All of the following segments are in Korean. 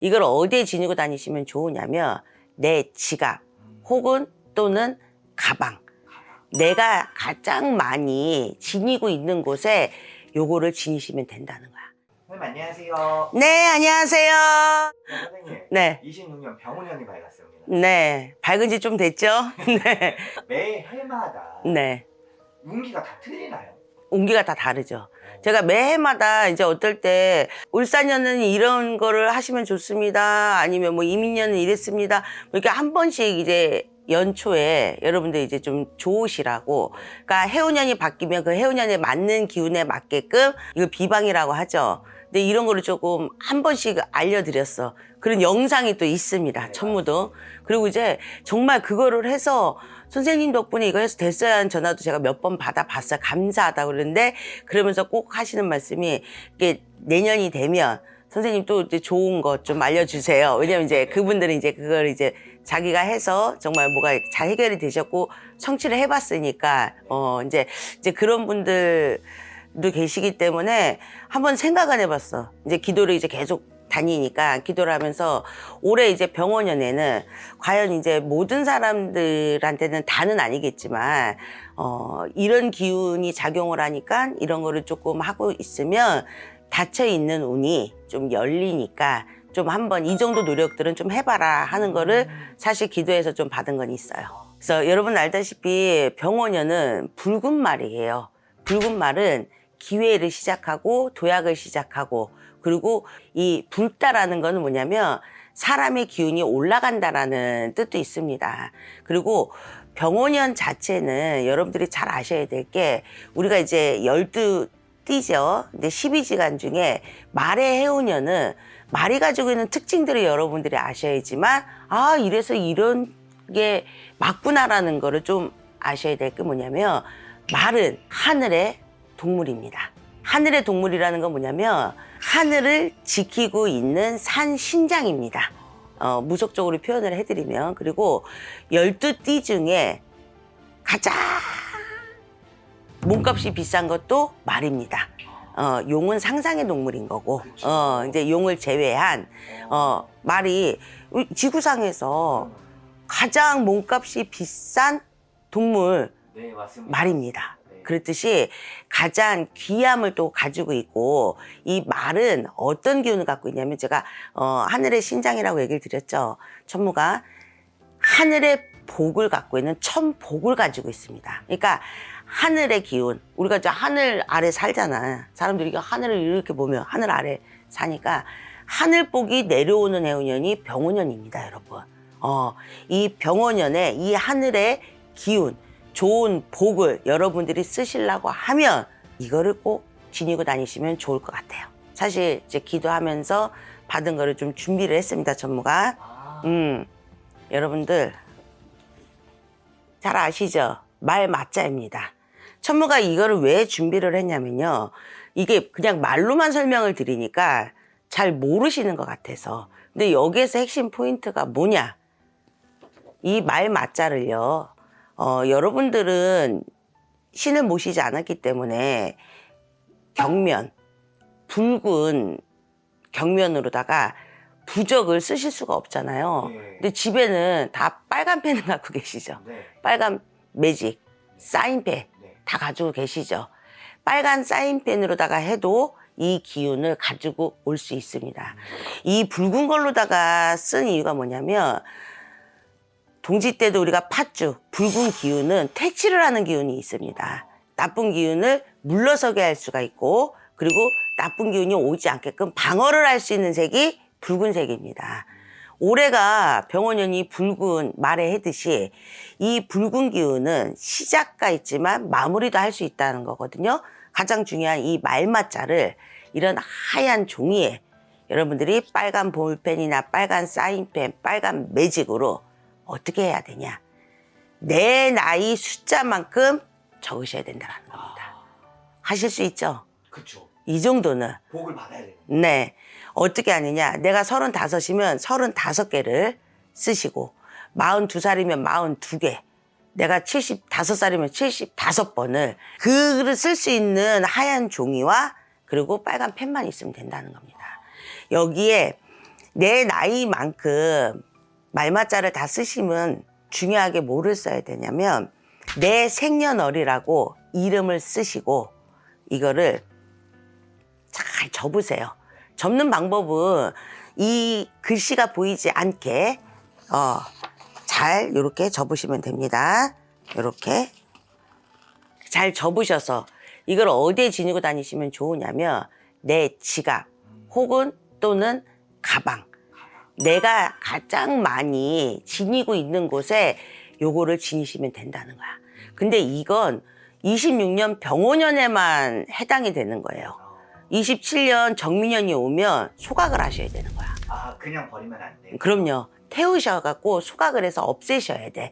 이걸 어디에 지니고 다니시면 좋으냐면 내 지갑 혹은 또는 가방. 내가 가장 많이 지니고 있는 곳에 요거를 지니시면 된다는 거야. 선생님 안녕하세요. 네, 안녕하세요. 네, 선생님. 네. 26년 병원년이 밝았습니다. 네. 밝은 지 좀 됐죠? 네. 매 해마다 네. 운기가 다 틀리나요? 온기가 다 다르죠. 제가 매해마다 이제 어떨 때 울산년은 이런 거를 하시면 좋습니다. 아니면 뭐 이민년은 이랬습니다. 뭐 이렇게 한 번씩 이제 연초에 여러분들 이제 좀 좋으시라고. 그러니까 해운년이 바뀌면 그 해운년에 맞는 기운에 맞게끔 이거 비방이라고 하죠. 근데 이런 거를 조금 한 번씩 알려드렸어. 그런 영상이 또 있습니다. 천무도. 그리고 이제 정말 그거를 해서 선생님 덕분에 이거 해서 됐어야 하는 전화도 제가 몇 번 받아봤어요. 감사하다 그러는데 그러면서 꼭 하시는 말씀이 이게 내년이 되면 선생님 또 이제 좋은 것 좀 알려주세요. 왜냐면 이제 그분들은 이제 그걸 이제 자기가 해서 정말 뭐가 잘 해결이 되셨고 성취를 해봤으니까 어 이제 이제 그런 분들 도 계시기 때문에 한번 생각 안 해봤어. 이제 기도를 이제 계속 다니니까 기도를 하면서 올해 이제 병원연에는 과연 이제 모든 사람들한테는 다는 아니겠지만 어 이런 기운이 작용을 하니까 이런 거를 조금 하고 있으면 닫혀 있는 운이 좀 열리니까 좀 한번 이 정도 노력들은 좀 해봐라 하는 거를 사실 기도해서 좀 받은 건 있어요. 그래서 여러분 알다시피 병원연은 붉은 말이에요. 붉은 말은 기회를 시작하고 도약을 시작하고 그리고 이 붉다라는 거는 뭐냐면 사람의 기운이 올라간다라는 뜻도 있습니다. 그리고 병원연 자체는 여러분들이 잘 아셔야 될 게 우리가 이제 열두 띠죠. 근데 12지간 중에 말의 해운년은 말이 가지고 있는 특징들을 여러분들이 아셔야지만 아 이래서 이런 게 맞구나라는 거를 좀 아셔야 될 게 뭐냐면 말은 하늘의 동물입니다. 하늘의 동물이라는 건 뭐냐면 하늘을 지키고 있는 산 신장입니다. 어, 무속적으로 표현을 해드리면 그리고 열두 띠 중에 가장 몸값이 비싼 것도 말입니다. 어, 용은 상상의 동물인 거고, 어, 이제 용을 제외한, 어, 말이 지구상에서 가장 몸값이 비싼 동물 네 맞습니다. 말입니다. 네. 그렇듯이 가장 귀함을 또 가지고 있고 이 말은 어떤 기운을 갖고 있냐면 제가 어, 하늘의 신장이라고 얘기를 드렸죠. 천무가 하늘의 복을 갖고 있는 천복을 가지고 있습니다. 그러니까 하늘의 기운 우리가 이제 하늘 아래 살잖아. 사람들이 하늘을 이렇게 보면 하늘 아래 사니까 하늘복이 내려오는 해운년이 병원년입니다, 여러분. 어, 이 병원년에 이 하늘의 기운 좋은 복을 여러분들이 쓰시려고 하면 이거를 꼭 지니고 다니시면 좋을 것 같아요. 사실 이제 기도하면서 받은 거를 좀 준비를 했습니다, 전무가. 아, 음, 여러분들 잘 아시죠? 말 맞자입니다. 천무가 이거를 왜 준비를 했냐면요. 이게 그냥 말로만 설명을 드리니까 잘 모르시는 것 같아서. 근데 여기에서 핵심 포인트가 뭐냐? 이 말 맞자를요. 어, 여러분들은 신을 모시지 않았기 때문에 경면, 붉은 경면으로다가 부적을 쓰실 수가 없잖아요. 네. 근데 집에는 다 빨간 펜을 갖고 계시죠. 네. 빨간 매직, 사인펜 네. 다 가지고 계시죠. 빨간 사인펜으로다가 해도 이 기운을 가지고 올 수 있습니다. 이 붉은 걸로다가 쓴 이유가 뭐냐면 동지 때도 우리가 팥죽, 붉은 기운은 퇴치를 하는 기운이 있습니다. 나쁜 기운을 물러서게 할 수가 있고 그리고 나쁜 기운이 오지 않게끔 방어를 할 수 있는 색이 붉은색입니다. 올해가 병원연이 붉은 말에 해듯이 이 붉은 기운은 시작가 있지만 마무리도 할 수 있다는 거거든요. 가장 중요한 이 말맞자를 이런 하얀 종이에 여러분들이 빨간 볼펜이나 빨간 사인펜, 빨간 매직으로 어떻게 해야 되냐. 내 나이 숫자만큼 적으셔야 된다는 겁니다. 하실 수 있죠? 그쵸. 이 정도는. 복을 받아야 돼요. 네. 어떻게 하느냐. 내가 서른다섯이면 서른다섯 개를 쓰시고, 마흔두 살이면 마흔두 개. 내가 칠십다섯 살이면 칠십다섯 번을 그를 쓸 수 있는 하얀 종이와 그리고 빨간 펜만 있으면 된다는 겁니다. 여기에 내 나이만큼 말맞자를 다 쓰시면 중요하게 뭐를 써야 되냐면 내 생년월일하고 이름을 쓰시고 이거를 잘 접으세요. 접는 방법은 이 글씨가 보이지 않게 어, 잘 이렇게 접으시면 됩니다. 이렇게 잘 접으셔서 이걸 어디에 지니고 다니시면 좋으냐면 내 지갑 혹은 또는 가방 내가 가장 많이 지니고 있는 곳에 요거를 지니시면 된다는 거야. 근데 이건 26년 병오년에만 해당이 되는 거예요. 27년 정민년이 오면 소각을 하셔야 되는 거야. 아 그냥 버리면 안 돼. 그럼요. 태우셔갖고 소각을 해서 없애셔야 돼.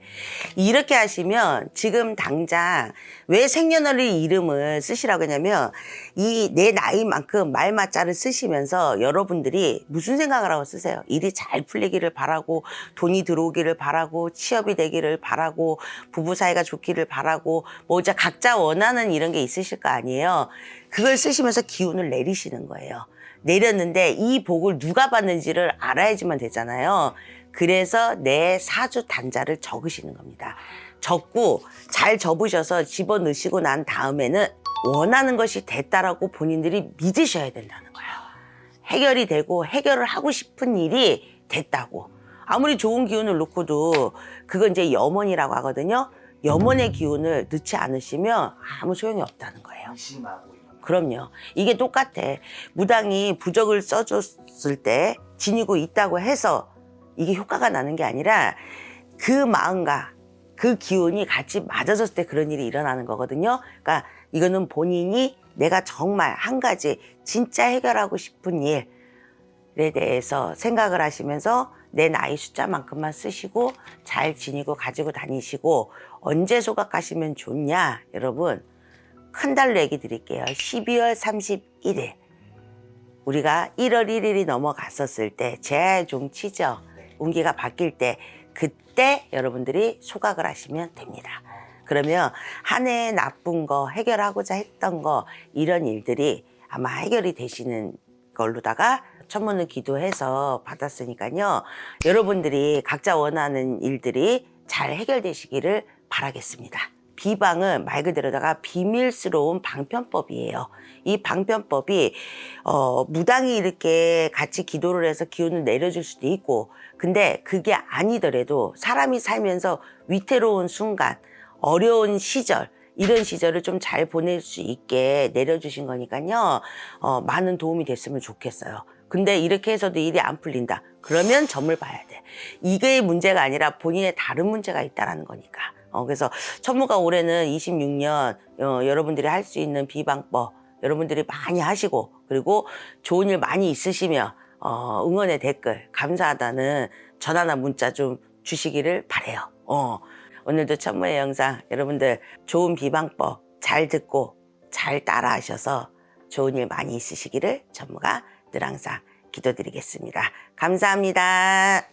이렇게 하시면 지금 당장 왜 생년월일 이름을 쓰시라고 했냐면 이 내 나이만큼 말맞자를 쓰시면서 여러분들이 무슨 생각을 하고 쓰세요? 일이 잘 풀리기를 바라고 돈이 들어오기를 바라고 취업이 되기를 바라고 부부 사이가 좋기를 바라고 뭐 이제 각자 원하는 이런 게 있으실 거 아니에요. 그걸 쓰시면서 기운을 내리시는 거예요. 내렸는데 이 복을 누가 받는지를 알아야지만 되잖아요. 그래서 내 사주 단자를 적으시는 겁니다. 적고 잘 접으셔서 집어 넣으시고 난 다음에는 원하는 것이 됐다라고 본인들이 믿으셔야 된다는 거예요. 해결이 되고 해결을 하고 싶은 일이 됐다고. 아무리 좋은 기운을 놓고도 그건 이제 염원이라고 하거든요. 염원의 기운을 넣지 않으시면 아무 소용이 없다는 거예요. 의심하고. 그럼요. 이게 똑같아. 무당이 부적을 써줬을 때 지니고 있다고 해서 이게 효과가 나는 게 아니라 그 마음과 그 기운이 같이 맞아졌을 때 그런 일이 일어나는 거거든요. 그러니까 이거는 본인이 내가 정말 한 가지 진짜 해결하고 싶은 일에 대해서 생각을 하시면서 내 나이 숫자만큼만 쓰시고 잘 지니고 가지고 다니시고 언제 소각하시면 좋냐, 여러분. 큰 달로 얘기 드릴게요. 12월 31일. 우리가 1월 1일이 넘어갔었을 때, 제좀 치죠. 네. 운기가 바뀔 때, 그때 여러분들이 소각을 하시면 됩니다. 그러면 한 해에 나쁜 거, 해결하고자 했던 거, 이런 일들이 아마 해결이 되시는 걸로다가 천문을 기도해서 받았으니까요. 여러분들이 각자 원하는 일들이 잘 해결되시기를 바라겠습니다. 비방은 말 그대로다가 비밀스러운 방편법이에요. 이 방편법이 어, 무당이 이렇게 같이 기도를 해서 기운을 내려줄 수도 있고, 근데 그게 아니더라도 사람이 살면서 위태로운 순간, 어려운 시절, 이런 시절을 좀 잘 보낼 수 있게 내려주신 거니까요. 어, 많은 도움이 됐으면 좋겠어요. 근데 이렇게 해서도 일이 안 풀린다. 그러면 점을 봐야 돼. 이게 문제가 아니라 본인의 다른 문제가 있다라는 거니까. 어, 그래서 천무가 올해는 26년 어, 여러분들이 할 수 있는 비방법 여러분들이 많이 하시고 그리고 좋은 일 많이 있으시면 어, 응원의 댓글 감사하다는 전화나 문자 좀 주시기를 바래요. 어, 오늘도 천무의 영상 여러분들 좋은 비방법 잘 듣고 잘 따라하셔서 좋은 일 많이 있으시기를 전무가 늘 항상 기도드리겠습니다. 감사합니다.